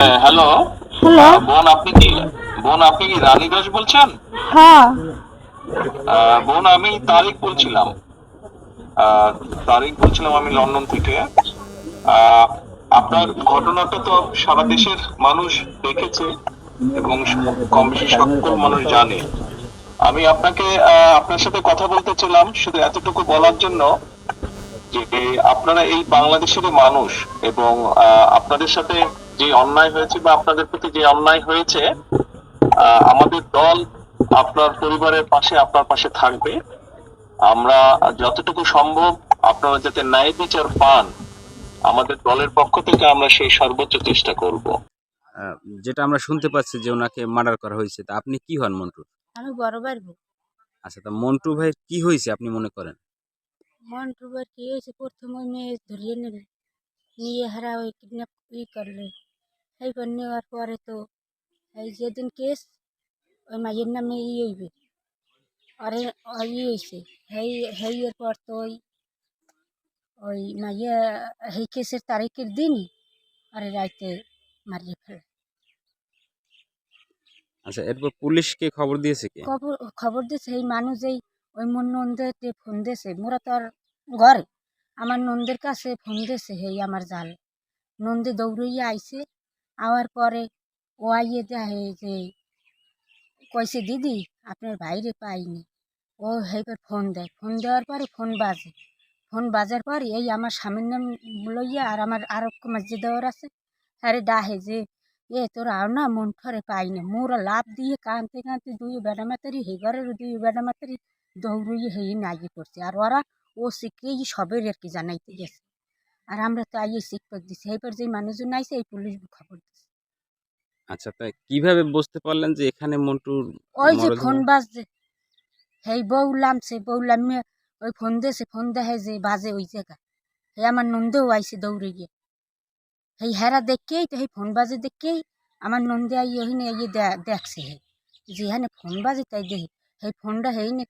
হ্যাঁ, hello. Hello. বোন আপনি কি বোন আপনি কি রানী দাস বলছেন? হ্যাঁ। বোন আমি তারিক বলছিলাম। তারিক বলছিলাম আমি লন্ডন থেকে। আহ, আপনার ঘটনাটা তো সারা দেশের মানুষ দেখেছে এবং কম বেশি সকল মানুষ জানে। আমি আপনাকে আহ, আপনার সাথে কথা বলতে ছিলাম শুধু এতটুকু বলার জন্য। যে আপনারা এই বাংলাদেশের মানুষ এবং আহ, আপনাদের সাথে যে অন্যায় হয়েছে বা আপনাদের প্রতি যে অন্যায় হয়েছে আহ, আমাদের দল আপনার পরিবারের পাশে আপনার পাশে থাকবে। আমরা যতটুকু সম্ভব আপনারা যাতে ন্যায় বিচার পান আমাদের দলের পক্ষ থেকে আমরা সেই সর্বোচ্চ চেষ্টা করব। আহ, যেটা আমরা শুনতে পাচ্ছি যে ওনাকে মার্ডার করা হয়েছে তা আপনি কি হন মন্টু? আমি বড় আচ্ছা তা মন্টু ভাই কি হয়েছে আপনি মনে করেন? মন্টু বার কি হয়েছে প্রথম ওই মেয়ে ধরিয়ে নেবে নিয়ে হারা ওই কিডন্যাপ ই করলে এইবার নেওয়ার পরে তো এই যেদিন কেস ওই মায়ের নামে ই হইবে আরে ওই ই হয়েছে হেই হেইয়ের পর তো ওই ওই মাইয়া সেই কেসের তারিখের দিনই আরে রাইতে মারিয়ে ফেলে আচ্ছা এরপর পুলিশকে খবর দিয়েছে কি খবর খবর দিছে এই মানুষ এই ওই মোর নন্দেতে ফোন দিছে মোরা তো আর ঘরে। আমার নন্দের কাছে ফোন দিছে হেই আমার জাল। নন্দে দৌড়ইয়া আইছে, আওয়ার পরে ও আইয়ে দেখে যে, কইছে, দিদি, আপনার ভাইরে পাইনি। ও হেবার ফোন দেয়। ফোন দেওয়ার পরে ফোন বাজে। ফোন বাজার পরে এই আমার স্বামীর নাম লইয়া আর আমার আরও মাঝে দেওয়ার আছে আরে ডাহে যে, এ, তোর আর না মন ঠরে পাই না। মোরা লাভ দিয়ে কানতে কানতে দুই বেড়া মাতারি হে ঘরের দুই বেড়া দৌড়িয়ে হেই নাগি করছে আর ওরা ও শিখেই সবের আর কি জানাইতে গেছে। আর আমরা তো আইয়ে শিক্ষক দিছি। এইবার যে মানুষজন আইছে এই পুলিশ খবর দিছে। আচ্ছা তাই কীভাবে বুঝতে পারলেন যে এখানে মন্টুর ওই যে? ফোন বাজছে। হেই বউ লামছে বউ লামিয়ে ওই ফোন দিয়েছে ফোন দেখে যে বাজে ওই জায়গা। হে আমার নন্দেও আইছে দৌড়ে গিয়ে হেই হেরা দেখকেই তো হেই ফোন বাজে দেখকেই আমার নন্দে আই ওহিনে আইয়ে দেখছে। হে যে এখানে ফোন বাজে তাই দেখি। হেই ফোনটা হেই নে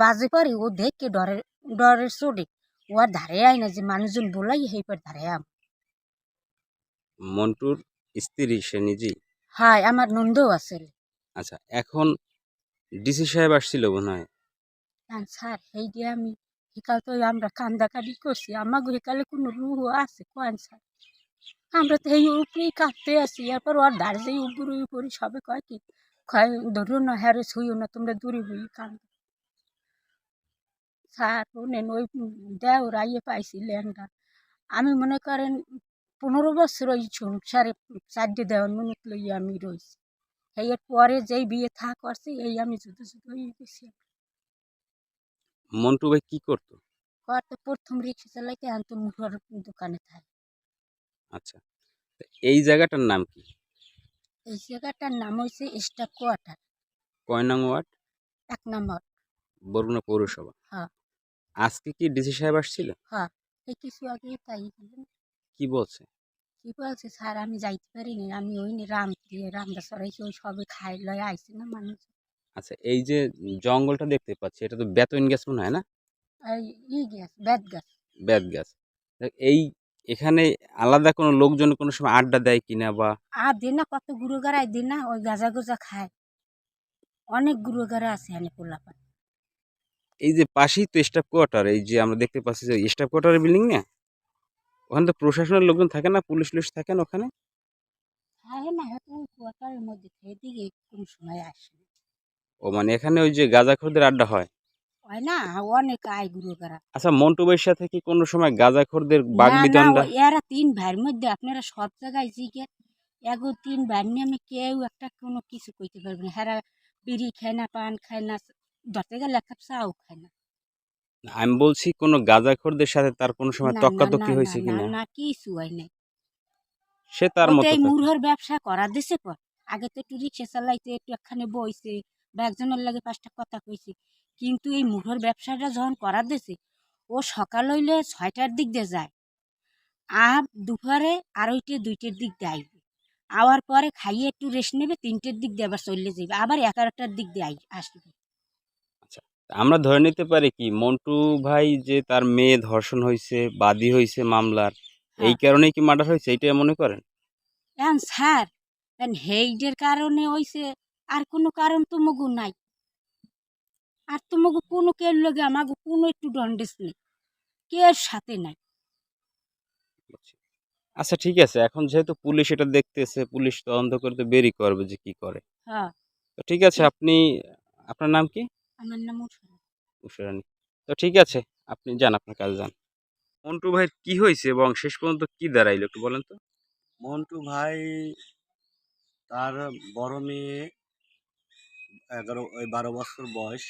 বাজে পরে ও দেখকে ডরের ডরের চোটে। ও আর ধারে আয় না যে মানুষজন বলাই হেই পর ধারে আম। মন্টুর স্ত্রী সে নিজেই হায় আমার নন্দেও আছে আচ্ছা এখন ডিসি সাহেব আসছিল মনে হয়? কারণ স্যার সেই দিয়ে আমি সেকাল তো আমরা কান্দাকাটি করছি আমাকে সেকালে কোনো রুহ আছে? কোন স্যার। আমরা তো এই উপরেই কাঁদতে আছি এরপর ওর ধারে যেই উপরে উপরে সবে কয় কি? কয় ধরো না হ্যারে ছুঁয়ো না তোমরা দূরে বই কান্দ স্যার শোনেন ওই দেও রাইয়ে পাইছি ল্যাংটা আমি মনে করেন পনেরো বছর ওই সংসারে চারটে দেওয়ার মিনিট লইয়া আমি রয়েছি এর পরে যেই বিয়ে থা করছি এই আমি যুদ্ধ যুদ্ধ হয়ে গেছি। মন্টু ভাই কি করতো? করতে প্রথম রিক্সা চালাইতে আনতো মুঠোর দোকানে থাকে আচ্ছা এই জায়গাটার নাম কি? এই জায়গাটার নাম হয়েছে স্টাফ কোয়ার্টার। কয় নং ওয়ার্ড? এক নম্বর বরগুনা পৌরসভা। হ্যাঁ। আজকে কি ডিসি সাহেব আসছিল? হ্যাঁ এই কিছু আগে তাই। কি বলছে? কি বলছে? স্যার আমি যাইতে পারিনি। আমি ওই নি রাম দিয়ে রামদা সরাইছি ওই সবে খাই লয় আইছে না মানুষ। আচ্ছা এই যে জঙ্গলটা দেখতে পাচ্ছি এটা তো বেতন গ্যাস মনে হয় না? এই ই গ্যাস বেত গ্যাস। বেত গ্যাস। এই এখানে আলাদা কোনো লোকজন কোনো সময় আড্ডা দেয় কিনা বা আর দিন না কত গুঁড়ো গাড়াই দিন না ওই গাজা গোজা খায়। অনেক গাড়া আছে এনে পোলাপান। এই যে পাশেই তো স্টাফ কোয়ার্টার এই যে আমরা দেখতে পাচ্ছি যে স্টাফ কোয়ার্টারের বিল্ডিং না? ওখানে তো প্রশাসনের লোকজন থাকে না? পুলিশ টুলিশ থাকে না ওখানে? হ্যাঁ না কোয়ার্টারের মধ্যে এদিকে কোন সময় আসে ও মানে এখানে ওই যে গাঁজাখোরদের আড্ডা হয়? হয় না অনেক আয় গাড়া আচ্ছা মন্টু ভাইয়ের সাথে কি কোনো সময় গাঁজাখোরদের বিতণ্ডা এরা তিন ভাইয়ের মধ্যে আপনারা সব জায়গায় জিগে। এগো তিন ভাই নিয়ে আমি কেউ একটা কোনো কিছু কইতে পারবে না। হেরা বিড়ি খায় না পান খায় না ধরতে গেলে এক কাপ চাও খায় না আমি বলছি কোনো গাঁজাখোরদের সাথে তার কোনো সময় না, না, তক্কাতক্কি না, হয়েছে না, কিনা? না, না কিছু হয় নাই। সে তার মতো এই থাকে। মুরহর ব্যবসা করা দিছে পর আগে তো একটু রিক্সা চালাইতে একটু একখানে বইছে বা একজনের লাগে পাঁচটা কথা কইছে। কিন্তু এই মুরহর ব্যবসাটা যখন করা দিছে ও সকাল হইলে ছয়টার দিক দিয়ে যায়। আর দুপুরে আড়াইটে দুইটার দিক দিয়ে আইবে। আওয়ার পরে খাইয়ে একটু রেস্ট নেবে তিনটের দিক দিয়ে আবার চলে যাবে আবার এগারোটার দিক দিয়ে আই- আসবে। আমরা ধরে নিতে পারি কি মন্টু ভাই যে তার মেয়ে ধর্ষণ হয়েছে বাদী হয়েছে মামলার এই হ্যাঁ। কারণেই কি মার্ডার হয়েছে এইটাই মনে করেন? এখন স্যার এখন হেইডের কারণে হইছে আর কোনো কারণ তো মগু নাই। আর তো মগু কোনো কের লগে আমাকে কোনো একটু দণ্ডেস নেই কের সাথে নাই। আচ্ছা ঠিক আছে এখন যেহেতু পুলিশ এটা দেখতেছে পুলিশ তদন্ত করে তো বেরই করবে যে কি করে। হ্যাঁ। তো ঠিক আছে আপনি আপনার নাম কি? আমার নাম উষা। উষারানী। তো ঠিক আছে আপনি যান আপনার কাজ যান। মন্টু ভাই কি হয়েছে এবং শেষ পর্যন্ত কি দাঁড়াইলো একটু বলেন তো? মন্টু ভাই তার বড় মেয়ে এগারো ওই বারো বছর বয়স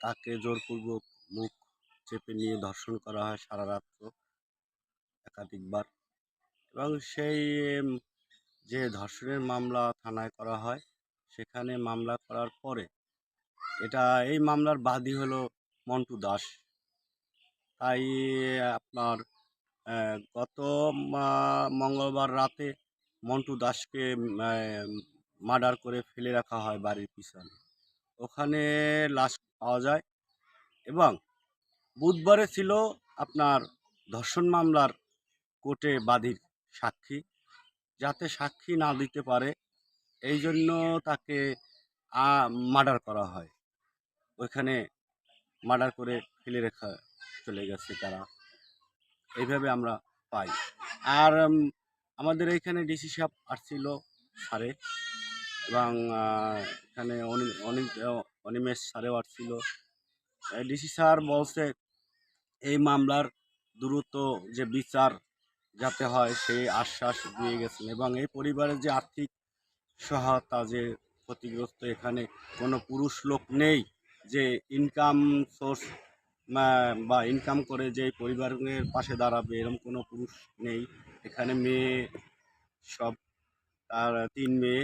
তাকে জোরপূর্বক মুখ চেপে নিয়ে ধর্ষণ করা হয় সারা রাত্র একাধিকবার। এবং সেই যে ধর্ষণের মামলা থানায় করা হয় সেখানে মামলা করার পরে এটা এই মামলার বাদী হলো মন্টু দাস। তাই, আপনার গত মঙ্গলবার রাতে মন্টু দাসকে মার্ডার করে ফেলে রাখা হয় বাড়ির পিছনে। ওখানে লাশ পাওয়া যায় এবং বুধবারে ছিল আপনার ধর্ষণ মামলার কোর্টে বাদীর সাক্ষী। যাতে সাক্ষী না দিতে পারে, এই জন্য তাকে মার্ডার করা হয়। ওইখানে মার্ডার করে ফেলে রেখা চলে গেছে তারা। এইভাবে আমরা পাই। আর আমাদের এইখানে ডিসি সাহেব আসছিল সারে এবং এখানে অনি- অনি- অনিমেষ স্যারেও আসছিল। ডিসি স্যার বলছে, এই মামলার দ্রুত যে বিচার যাতে হয়, সেই আশ্বাস দিয়ে গেছেন এবং এই পরিবারের যে আর্থিক সহায়তা যে ক্ষতিগ্রস্ত এখানে কোনো পুরুষ লোক নেই যে ইনকাম সোর্স বা ইনকাম করে যে পরিবারের পাশে দাঁড়াবে এরকম কোনো পুরুষ নেই। এখানে মেয়ে সব তার তিন মেয়ে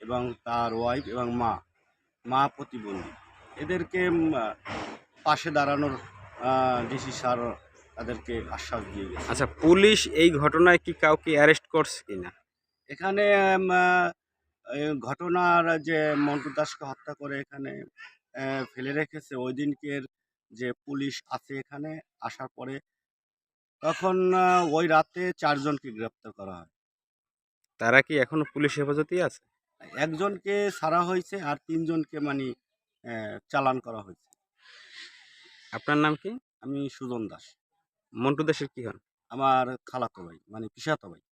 এবং তার ওয়াইফ এবং মা মা প্রতিবন্ধী। এদেরকে পাশে দাঁড়ানোর ডিসি স্যার তাদেরকে আশ্বাস দিয়ে গেছে। আচ্ছা পুলিশ এই ঘটনায় কি কাউকে অ্যারেস্ট করছে কিনা? এখানে ঘটনার যে মন্টু দাসকে হত্যা করে এখানে ফেলে রেখেছে ওই দিনকের যে পুলিশ আছে এখানে আসার পরে তখন ওই রাতে চারজনকে গ্রেপ্তার করা হয়। তারা কি এখনও পুলিশ হেফাজতেই আছে? একজনকে ছাড়া হয়েছে আর তিনজনকে মানে চালান করা হয়েছে। আপনার নাম কি? আমি সুজন দাস। মন্টু দাসের কি হন? আমার খালাতো ভাই মানে পিসাতো ভাই।